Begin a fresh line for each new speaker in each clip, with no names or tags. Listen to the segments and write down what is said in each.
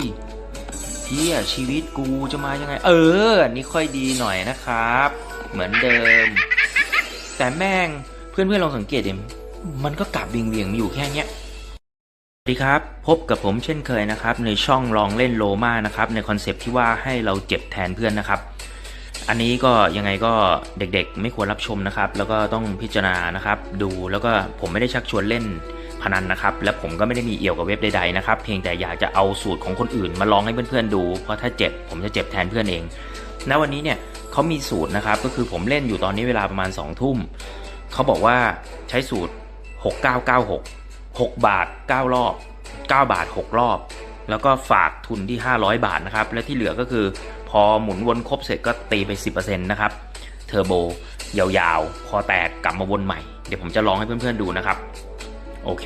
ยเฮียชีวิตกูจะมายังไง เอออันนี้ค่อยดีหน่อยนะครับ เหมือนเดิม แต่แม่งเพื่อนๆลองสังเกตดิมันก็กลับเวียงๆมีอยู่แค่เนี้ยสวัสดีครับ พบกับผมเช่นเคยนะครับ ในช่องลองเล่นโลมานะครับ ในคอนเซปที่ว่าให้เราเจ็บแทนเพื่อนนะครับ อันนี้ก็ยังไงก็เด็กๆ ไม่ควรรับชมนะครับ แล้วก็ต้องพิจารณานะครับ ดูแล้วก็ผมไม่ได้ชักชวนเล่น พนันนะครับ และผมก็ไม่ได้มีเอี่ยวกับเว็บใดๆนะครับ เพียงแต่อยากจะเอาสูตรของคนอื่น มาลองให้เพื่อนๆดู เพราะถ้าเจ็บผมจะเจ็บแทนเพื่อนเอง ณ วันนี้เนี่ยเขามีสูตรนะครับ ก็คือผมเล่นอยู่ตอนนี้เวลาประมาณ2ทุ่ม เขาบอกว่าใช้สูตร 6996 6 บาท 9 รอบ 9 บาท 6 รอบ แล้วก็ฝากทุนที่ 500 บาทนะครับ และที่เหลือก็คือ พอหมุนวนครบเสร็จก็ตีไป 10%นะครับ เทอร์โบยาวๆพอแตกกลับมาวนใหม่ เดี๋ยวผมจะลองให้เพื่อนๆดูนะครับ โอเค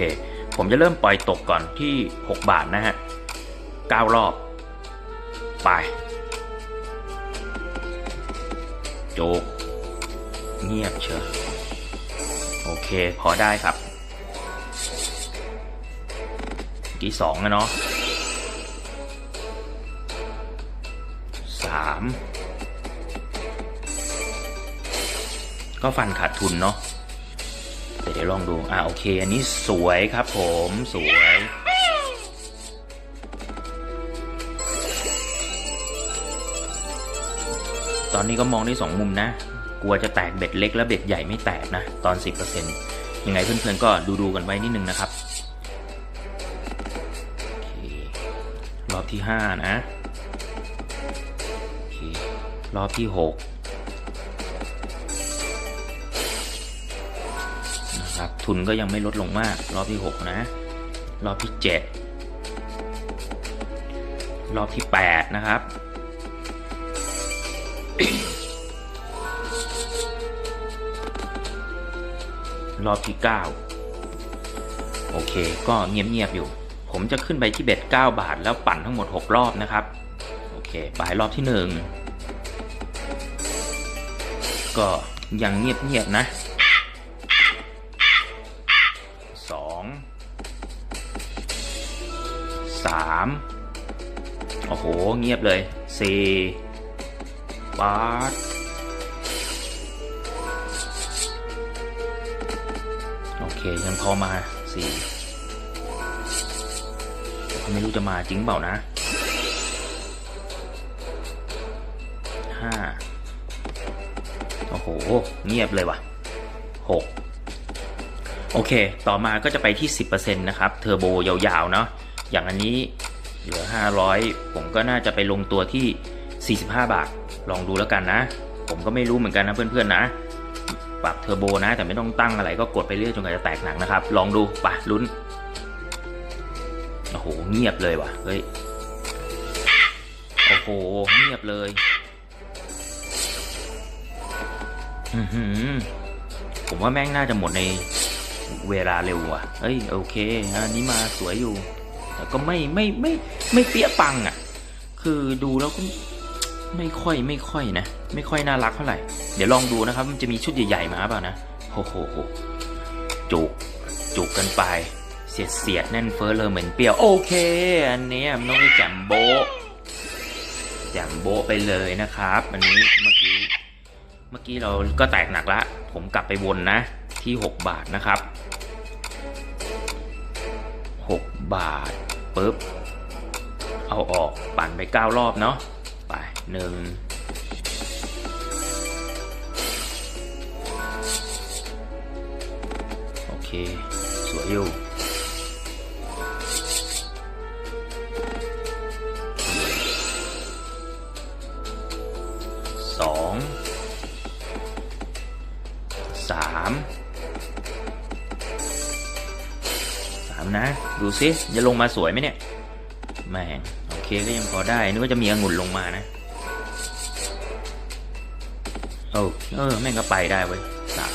ผมจะเริ่มปล่อยตกก่อนที่ 6 บาทนะฮะ9รอบ ไปโจกเงียบเชียวโอเค พอได้ครับที่สองนะเนาะสามก็ฟันขาดทุนเนาะ ดี๋ยวลองดู อ่าโอเค อันนี้สวยครับผมสวย ตอนนี้ก็มองได้สองมุมนะ กลัวจะแตกเบ็ดเล็กและเบ็ดใหญ่ไม่แตกนะ ตอน 10%ยังไงเพื่อนๆก็ดูๆกันไว้นิดนึงนะครับรอบที่ 5 นะรอบที่ 6 ทุนก็ยังไม่ลดลงมาก รอบที่ 6 นะ รอบที่ 7 รอบที่ 8 นะครับ รอบที่ 9 โอเค ก็เงียบ ๆ อยู่ ผมจะขึ้นไปที่เบ็ด9บาท แล้วปั่นทั้งหมด 6 รอบนะครับ โอเค ไปรอบที่ 1 ก็ยังเงียบ ๆ นะ 3โอ้โห เงียบเลย4บาทโอเค ยังพอมาสี่ไม่รู้จะมาจริงเปล่านะห้าโอ้โห เงียบเลยว่ะหกโอเค ต่อมาก็จะไปที่ 10%นะครับ เทอร์โบยาวๆ เนาะ อย่างอันนี้ เหลือ 500 ผมก็น่าจะไปลงตัวที่ 45 บาท ลองดูแล้วกันนะ ผมก็ไม่รู้เหมือนกันนะเพื่อนๆนะ ปรับเทอร์โบนะ แต่ไม่ต้องตั้งอะไรก็กดไปเรื่อยจนกว่าจะแตกหนังนะครับ ลองดูปะลุ้น โอ้โห เงียบเลยว่ะ เฮ้ย โอ้โห เงียบเลย ผมว่าแม่งน่าจะหมดในเวลาเร็วว่ะเฮ้ย โอเคอันนี้มาสวยอยู่ แต่ก็ไม่ไม่ไม่ไม่เปี้ยปังอะ คือดูแล้วก็ไม่ค่อยไม่ค่อยนะ ไม่ค่อยน่ารักเท่าไหร่ เดี๋ยวลองดูนะครับ มันจะมีชุดใหญ่ๆมาเปล่านะโอ้โหโหจุกจุกกันไป เสียดเสียดแน่นเฟ้อเลยเหมือนเปรี้ยว โอเค อันนี้มันต้องได้แจมโบแจมโบไปเลยนะครับ อันนี้เมื่อกี้เมื่อกี้เราก็แตกหนักละ ผมกลับไปวนนะ ที่ 6 บาทนะครับ 6 บาท ปุ๊บ เอาออกปั่นไป 9 รอบเนาะไปหนึ่งโอเค สวยอยู่ นะ ดูซิจะลงมาสวยไหมเนี่ยแม่งโอเคก็ยังพอได้นึกว่าจะมีองุ่นลงมานะโอ้เออแม่งก็ไปได้เว้ยสาม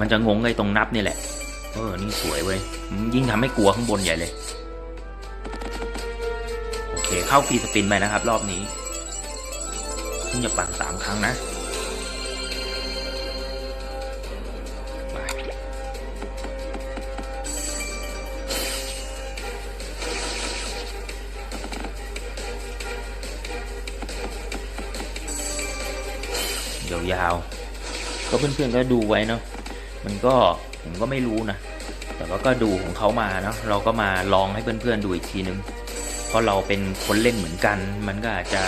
มันจะงงไอ้ตรงนับนี่แหละ เออ นี่สวยเว้ยยิ่งทำให้กลัวข้างบนใหญ่เลย โอเค เข้าฟีสปินไปนะครับ รอบนี้เพิ่งจะปั่นสามครั้งนะ ยาว ก็เพื่อนๆก็ดูไว้เนาะมันก็ผมก็ไม่รู้นะแต่ว่าก็ดูของเขามาเนาะเราก็มาลองให้เพื่อนๆดูอีกทีนึงเพราะเราเป็นคนเล่นเหมือนกัน มันก็อาจจะ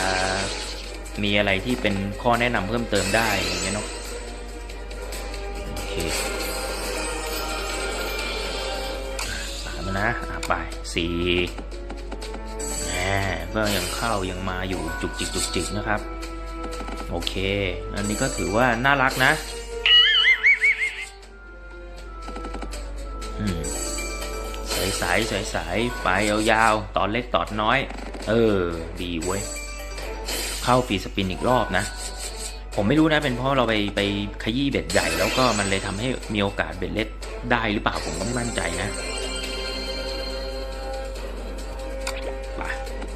มีอะไรที่เป็นข้อแนะนำเพิ่มเติมได้อย่างเงี้ยเนาะโอเคสามแล้วนะอะไปสี่แหมก็ยังเข้ายังมาอยู่จุกจิกจุกจิกนะครับ โอเค อันนี้ก็ถือว่าน่ารักนะอืมใสใสใสใสๆไปยยาวๆ ตอนเล็กตอนน้อย เออ ดีเว้ย เข้าฟีสปินอีกรอบนะ ผมไม่รู้นะ เป็นเพราะเราไปไปขยี้เบ็ดใหญ่แล้วก็มันเลยทำให้มีโอกาสเบ็ดเล็กได้หรือเปล่าผมก็ไม่มั่นใจนะ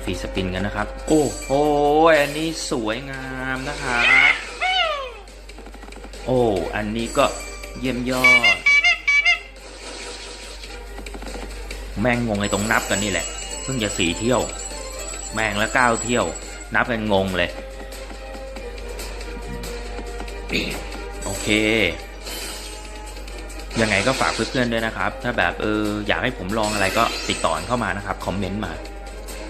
ฟรีสปินกันนะครับ โอ้โหอันนี้สวยงามนะครับ โอ้อันนี้ก็เยี่ยมยอด แม่งงงไอ้ตรงนับกันนี่แหละ เพิ่งจะสี่เที่ยว แม่งแล้วเก้าเที่ยว นับกันงงเลย โอเคยังไงก็ฝากเพื่อนๆด้วยนะครับ ถ้าแบบเอออยากให้ผมลองอะไรก็ติดต่อเข้ามานะครับ คอมเมนต์มา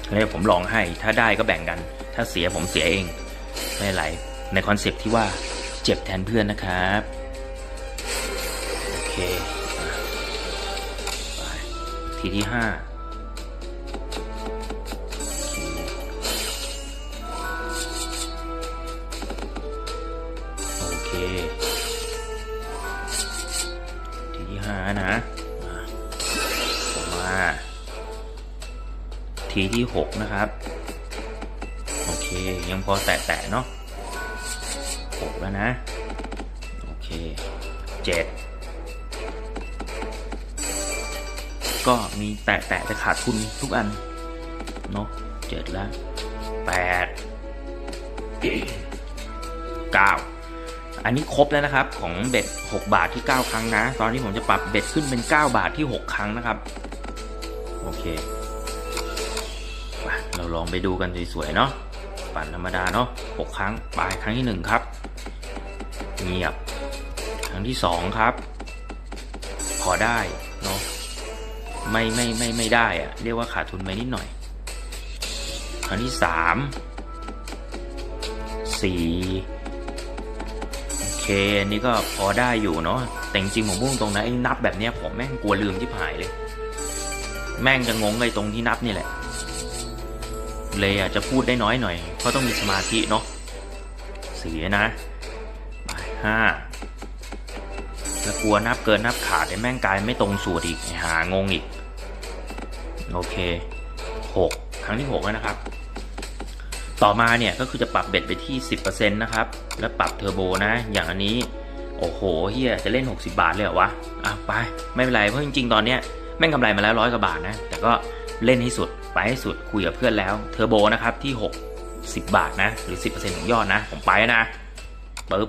แล้วผมลองให้ ถ้าได้ก็แบ่งกัน ถ้าเสียผมเสียเอง ไม่เป็นไรในคอนเซปที่ว่าเจ็บแทนเพื่อนนะครับ โอเคไปทีที่ห้าโอเค ทีที่ห้านะ ทีที่หกนะครับ โอเค ยังพอแตะๆเนาะหกแล้วนะ โอเคเจ็ดก็มีแตะๆแต่ขาดทุนทุกอัน เนาะเจ็ดแล้วแปดเก้าอันนี้ครบแล้วนะครับของเบ็ด6 บาทที่ 9 ครั้งนะ ตอนนี้ผมจะปรับเบ็ดขึ้นเป็น 9 บาทที่ 6 ครั้งนะครับ โอเค เราลองไปดูกันสวยๆเนาะปั่นธรรมดาเนาะ6ครั้งไปครั้งที่1ครับ เงียบ ครั้งที่2ครับ พอได้เนาะไม่ไม่ไม่ไม่ได้อะเรียกว่าขาดทุนไปนิดหน่อย ครั้งที่3 4โอเคอันนี้ก็พอได้อยู่เนาะแต่จริงผมพูดตรงนะไอ้นับแบบเนี้ยผมแม่งกลัวลืมที่ผายเลย แม่งจะงงไอ้ตรงที่นับนี่แหละ เลยอาจจะพูดได้น้อยหน่อยเพราะต้องมีสมาธิเนาะสี่นะห้าแล้วกลัวนับเกินนับขาดไอ้แม่งกายไม่ตรงสูตรอีกหางงอีก โอเคหกครั้งที่หกแล้วนะครับ ต่อมาเนี่ยก็คือจะปรับเบ็ดไปที่ 10%นะครับ แล้วปรับเทอร์โบนะ อย่างอันนี้โอ้โหเฮียจะเล่น 60 บาทเลยเหรอวะอะไป ไม่เป็นไร เพราะจริงๆ ตอนเนี้ยแม่งกำไรมาแล้วร้อยกว่าบาทนะ แต่ก็เล่นให้สุด ไปให้สุดคุยกับเพื่อนแล้วเทอร์โบนะครับที่6 10บาทนะ หรือ 10%ของยอดนะ ผมไปนะปึ๊บ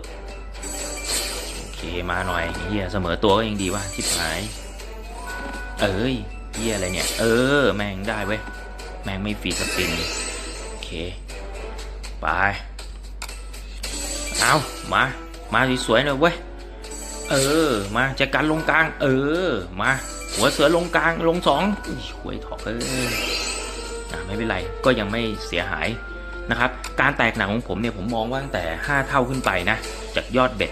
โอเคมาหน่อยเฮียเสมอตัวก็ยังดีว่าชิบหาย เอ้ยเฮียอะไรเนี่ย เออ แม่งได้เว้ย แม่งไม่ฟรีสปิน โอเค ไป เอามา มาสวยๆหน่อยเว้ย เออ มาจะกันลงกลาง เออ มา หัวเสือลงกลางลงสองอุ้ยหวยถอกเออ ไม่เป็นไรก็ยังไม่เสียหายนะครับ การแตกหนักของผมเนี่ยผมมองว่าตั้งแต่ 5 เท่าขึ้นไปนะจากยอดเบ็ด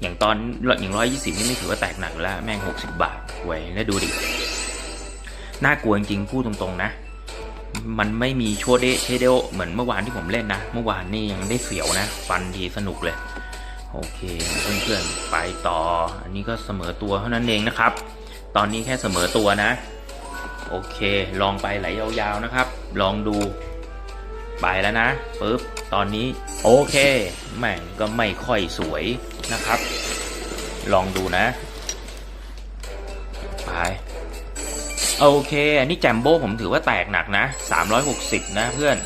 อย่างตอนอย่างร้อยยี่สิบนี่ไม่ถือว่าแตกหนักแล้วแม่ง60บาทหวยแล้วดูดิน่ากลัวจริงๆพูดตรงๆนะ มันไม่มีโชเดเชเดลเหมือนเมื่อวานที่ผมเล่นนะ เมื่อวานนี่ยังได้เสียวนะฟันดีสนุกเลย โอเคเพื่อนๆไปต่อ อันนี้ก็เสมอตัวเท่านั้นเองนะครับ ตอนนี้แค่เสมอตัวนะ โอเค ลองไปไหลยาวๆนะครับ ลองดู ไปแล้วนะปึ๊บตอนนี้โอเคแม่งก็ไม่ค่อยสวยนะครับ ลองดูนะไปโอเค อันนี้แจมโบ้ผมถือว่าแตกหนักนะ 360 นะเพื่อน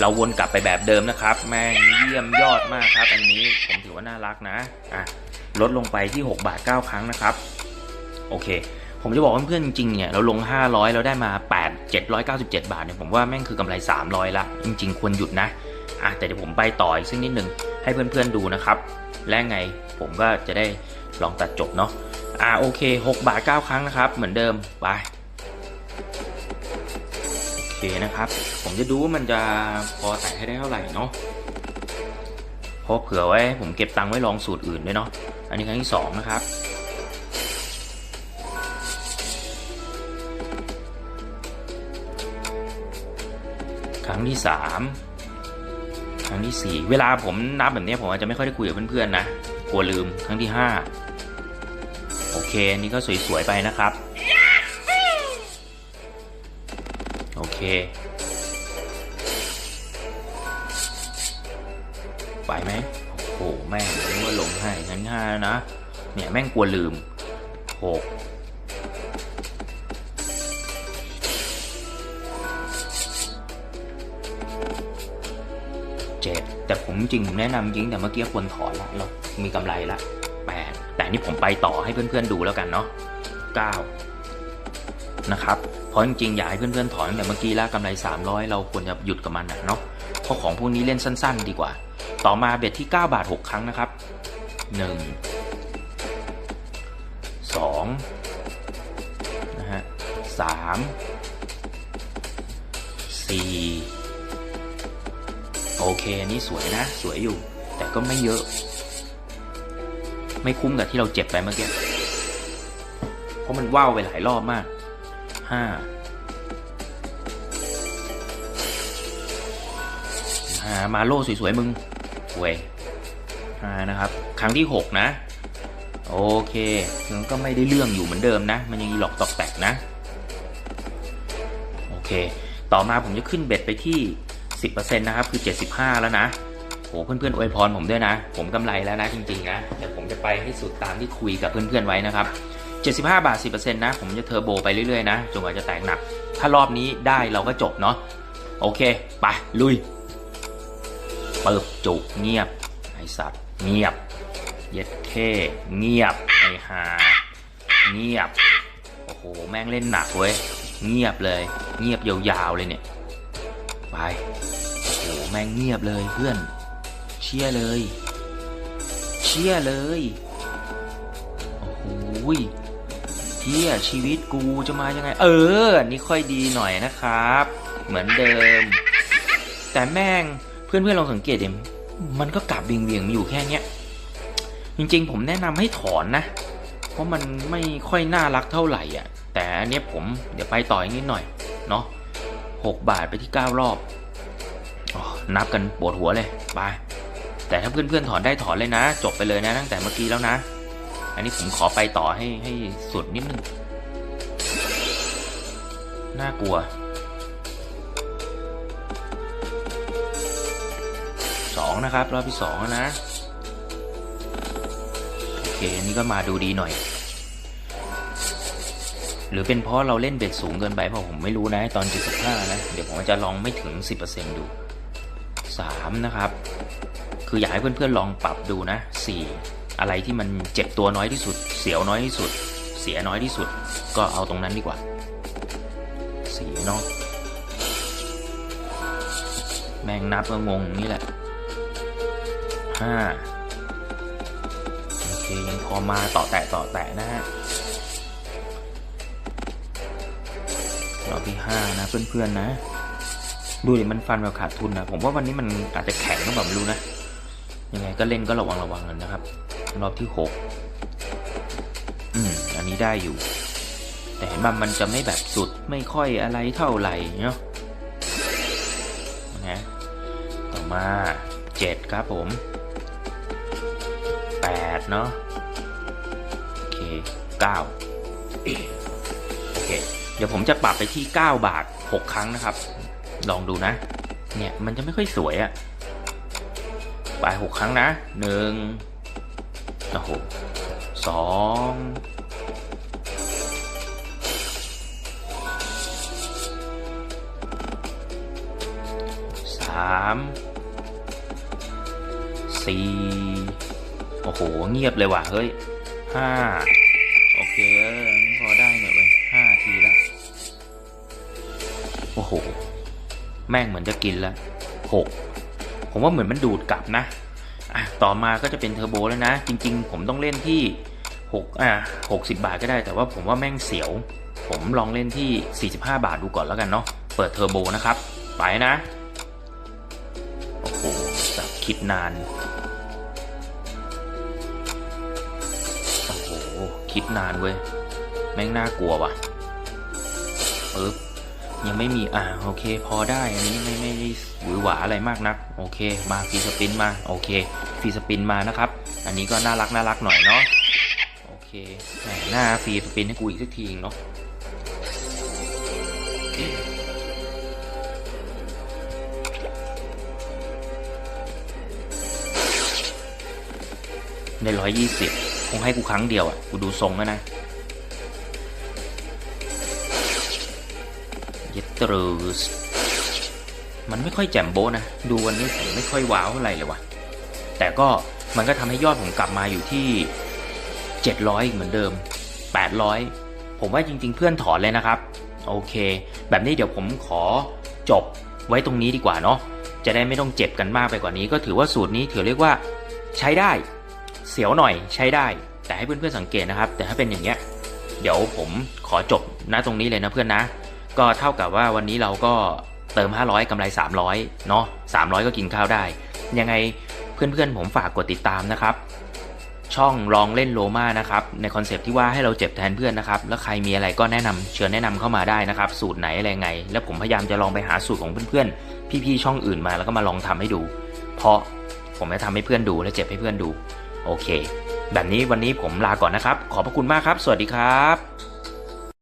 เราวนกลับไปแบบเดิมนะครับ แม่งเยี่ยมยอดมากครับ อันนี้ผมถือว่าน่ารักนะ อะ ลดลงไปที่ 6 บาท 9 ครั้งนะครับ โอเค ผมจะบอกว่าเพื่อนจริงๆเนี่ยเราลง 500 เราได้มา 8 797 บาทเนี่ยผมว่าแม่งคือกำไร 300 ละ จริง ๆ ควรหยุดนะอะแต่เดี๋ยวผมไปต่ออีกสักนิดหนึ่งให้เพื่อนๆดูนะครับ และไงผมก็จะได้ลองตัดจบเนาะอ่าโอเค 6 บาท 9 ครั้งนะครับ เหมือนเดิมไปโอเคนะครับ ผมจะดูว่ามันจะพอแตะให้ได้เท่าไหร่เนาะเพราะเผื่อไว้ผมเก็บตังค์ไว้ลองสูตรอื่นด้วยเนาะอันนี้ครั้งที่สองนะครับ ที่สามครั้งที่สี่เวลาผมนับแบบนี้ผมอาจจะไม่ค่อยได้คุยกับเพื่อนๆนะกลัวลืมครั้งที่ห้าโอเคนี่ก็สวยๆไปนะครับ โอเค ไปไหมโอ้โหแม่งนึกว่าลงให้งั้นห้านะ เนี่ยแม่งกลัวลืมหก ผมจริงผมแนะนำจริงแต่เมื่อกี้ควรถอนละเรามีกำไรละแปดแต่นี่ผมไปต่อให้เพื่อนๆดูแล้วกันเนาะเก้านะครับเพราะจริงๆอยากให้เพื่อนๆถอนแต่เมื่อกี้แล้วกำไร 300 เราควรจะหยุดกับมันนะเนาะเพราะของพวกนี้เล่นสั้น ๆ ดีกว่า ต่อมาเบ็ดที่ 9 บาท 6 ครั้งนะครับ 1 2นะฮะสามสี่ โอเคอันนี้สวยนะ สวยอยู่ แต่ก็ไม่เยอะ ไม่คุ้มกับที่เราเจ็บไปเมื่อกี้เพราะมันว่าวไปหลายรอบมากห้าหามาโล่สวยๆมึงเว้ยห้านะครับ ครั้งที่หกนะ โอเคมันก็ไม่ได้เรื่องอยู่เหมือนเดิมนะ มันยังหลอกตอกแตกนะ โอเค ต่อมาผมจะขึ้นเบ็ดไปที่ 10%นะครับ คือ 75 แล้วนะโหเพื่อนๆอวยพรผมด้วยนะ ผมกำไรแล้วนะจริงๆนะเดี๋ยวผมจะไปให้สุดตามที่คุยกับเพื่อนๆไว้นะครับ 75 บาท 10%นะ ผมจะเทอร์โบไปเรื่อยๆนะจนกว่าจะแตกหนัก ถ้ารอบนี้ได้เราก็จบเนาะโอเค ไป ลุยเปิบจุเงียบ ไอสัตว์ เงียบ เย็ดเท่เงียบ ไอหาเงียบ โอ้โห แม่งเล่นหนักเว้ย เงียบเลย เงียบยาวๆเลยเนี่ย ไปโอ้โหแม่งเงียบเลยเพื่อน เชี่ยเลย เชี่ยเลย โอ้โหเชี่ยชีวิตกูจะมายังไง เออ นี่ค่อยดีหน่อยนะครับ เหมือนเดิม แต่แม่งเพื่อนๆลองสังเกตดิมันก็กลับเวียงเวียงมาอยู่แค่เนี้ย จริงๆ ผมแนะนำให้ถอนนะ เพราะมันไม่ค่อยน่ารักเท่าไหร่อะ แต่อันเนี้ยผมเดี๋ยวไปต่ออีกนิดหน่อย เนาะ หกบาทไปที่เก้ารอบอนับกันปวดหัวเลยไปแต่ถ้าเพื่อนๆถอนได้ถอนเลยนะ จบไปเลยนะ ตั้งแต่เมื่อกี้แล้วนะ อันนี้ผมขอไปต่อให้ให้สุดนิดนึงน่ากลัวสองนะครับรอบที่สองนะ โอเคอันนี้ก็มาดูดีหน่อย หรือเป็นเพราะเราเล่นเบ็ดสูงเกินไปเพราะผมไม่รู้นะตอน 75 นะ เดี๋ยวผมจะลองไม่ถึง 10%ดู 3 นะครับ คืออยากให้เพื่อนๆลองปรับดูนะ 4 อะไรที่มันเจ็บตัวน้อยที่สุด เสียวน้อยที่สุด เสียน้อยที่สุด ก็เอาตรงนั้นดีกว่า 4 เนาะแม่งนับก็งงนี่แหละ 5 โอเคยังพอมาต่อแตะต่อแตะนะฮะ ห้านะเพื่อนๆนะ ดูดิมันฟันแบบขาดทุนนะผมว่าวันนี้มันอาจจะแข็งก็แบบไม่รู้นะยังไงก็เล่นก็ระวังระวังกันนะครับ รอบที่หกอืมอันนี้ได้อยู่ แต่เห็นว่ามันจะไม่แบบสุดไม่ค่อยอะไรเท่าไหร่เนาะนะต่อมาเจ็ดครับผมแปดเนาะโอเคเก้าโอเค เดี๋ยวผมจะปรับไปที่ 9 บาท 6 ครั้งนะครับ ลองดูนะ เนี่ยมันจะไม่ค่อยสวยอะไป6ครั้งนะหนึ่งโอ้โหสองสามสี่โอ้โห เงียบเลยว่ะ เฮ้ยห้า โอ้โห แม่งเหมือนจะกินแล้วหกผมว่าเหมือนมันดูดกลับนะอะต่อมาก็จะเป็นเทอร์โบแล้วนะ จริง ๆ ผมต้องเล่นที่6อะ60 บาทก็ได้แต่ว่าผมว่าแม่งเสียว ผมลองเล่นที่ 45 บาทดูก่อนแล้วกันเนาะเปิดเทอร์โบนะครับ ไปนะ โอ้โหแบบคิดนาน โอ้โห คิดนานเว้ย แม่งน่ากลัวว่ะปึ๊บ ยังไม่มีอ่าโอเค พอได้อันนี้ไม่ไม่ได้หวือหวาอะไรมากนัก โอเค มาฟีสปินมาโอเคฟีสปินมานะครับ อันนี้ก็น่ารักน่ารักหน่อยเนาะโอเคแหมหน้าฟีสปินให้กูอีกสักทีเนาะในร้อยยี่สิบคงให้กูครั้งเดียวอะกูดูทรงแล้วนะ ยตเตร์สมันไม่ค่อยแจ่มโบนะ ดูวันนี้ผมไม่ค่อยว้าวเท่าไหร่เลยว่ะ แต่ก็มันก็ทำให้ยอดผมกลับมาอยู่ที่ 700อีกเหมือนเดิม 800 ผมว่าจริง ๆ เพื่อนถอนเลยนะครับ โอเค แบบนี้เดี๋ยวผมขอจบไว้ตรงนี้ดีกว่าเนาะ จะได้ไม่ต้องเจ็บกันมากไปกว่านี้ ก็ถือว่าสูตรนี้ถือเรียกว่าใช้ได้ เสียวหน่อยใช้ได้ แต่ให้เพื่อนๆสังเกตนะครับ แต่ถ้าเป็นอย่างเงี้ย เดี๋ยวผมขอจบนะตรงนี้เลยนะเพื่อนนะ ก็เท่ากับว่าวันนี้เราก็เติม 500กำไร 300 เนาะ300 ก็กินข้าวได้ ยังไงเพื่อนๆ ผมฝากกดติดตามนะครับ ช่องลองเล่นโลมานะครับ ในคอนเซปที่ว่าให้เราเจ็บแทนเพื่อนนะครับ แล้วใครมีอะไรก็แนะนำเชิญแนะนำเข้ามาได้นะครับ สูตรไหนอะไรไง แล้วผมพยายามจะลองไปหาสูตรของเพื่อนๆ พี่ๆ ช่องอื่นมาแล้วก็มาลองทำให้ดู เพราะผมจะทำให้เพื่อนดูและเจ็บให้เพื่อนดู โอเค แบบนี้วันนี้ผมลาก่อนนะครับ ขอบพระคุณมากครับ สวัสดีครับ